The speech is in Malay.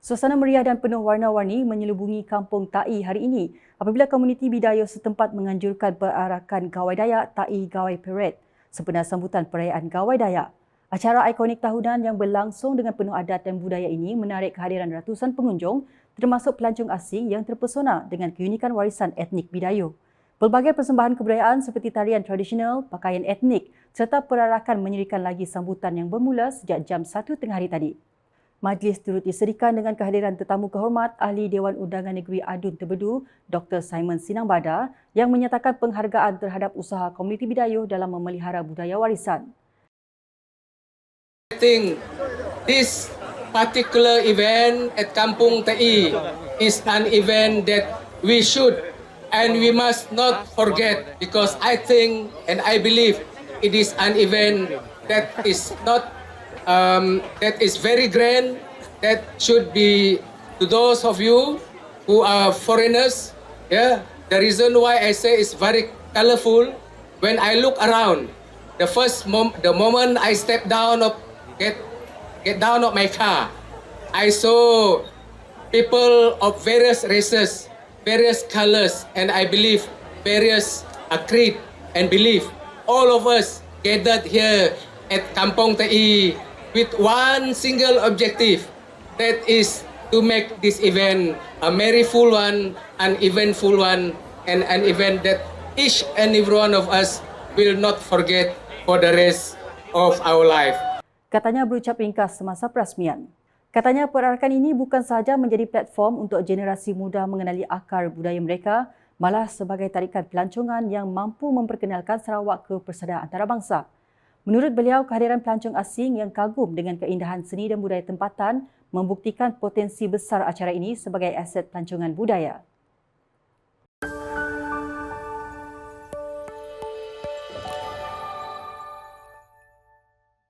Suasana meriah dan penuh warna-warni menyelubungi kampung Tai hari ini apabila komuniti Bidayo setempat menganjurkan perarakan Gawai Dayak Tai Gawai Parade sempena sambutan perayaan Gawai Dayak. Acara ikonik tahunan yang berlangsung dengan penuh adat dan budaya ini menarik kehadiran ratusan pengunjung termasuk pelancong asing yang terpesona dengan keunikan warisan etnik Bidayo. Pelbagai persembahan kebudayaan seperti tarian tradisional, pakaian etnik serta perarakan menyerikan lagi sambutan yang bermula sejak jam 1 tengah hari tadi. Majlis turut disediakan dengan kehadiran tetamu kehormat Ahli Dewan Undangan Negeri Adun Tebedu, Dr. Simon Sinang Bada yang menyatakan penghargaan terhadap usaha komuniti Bidayuh dalam memelihara budaya warisan. I think this particular event at Kampung TI is an event that we should and we must not forget because I think and I believe it is an event that is not um, that is very grand, that should be to those of you who are foreigners. Yeah, the reason why I say it's very colorful. When I look around, the first mom, the moment I step down of get get down of my car, I saw people of various races, various colors, and I believe various creed and belief. All of us gathered here at Kampong TI with one single objective that is to make this event a merry full one, an eventful one, and an event that each and every one of us will not forget for the rest of our life. Katanya berucap ringkas semasa perasmian. Katanya perarakan ini bukan sahaja menjadi platform untuk generasi muda mengenali akar budaya mereka, malah sebagai tarikan pelancongan yang mampu memperkenalkan Sarawak ke persada antarabangsa. Menurut beliau, kehadiran pelancong asing yang kagum dengan keindahan seni dan budaya tempatan membuktikan potensi besar acara ini sebagai aset pelancongan budaya.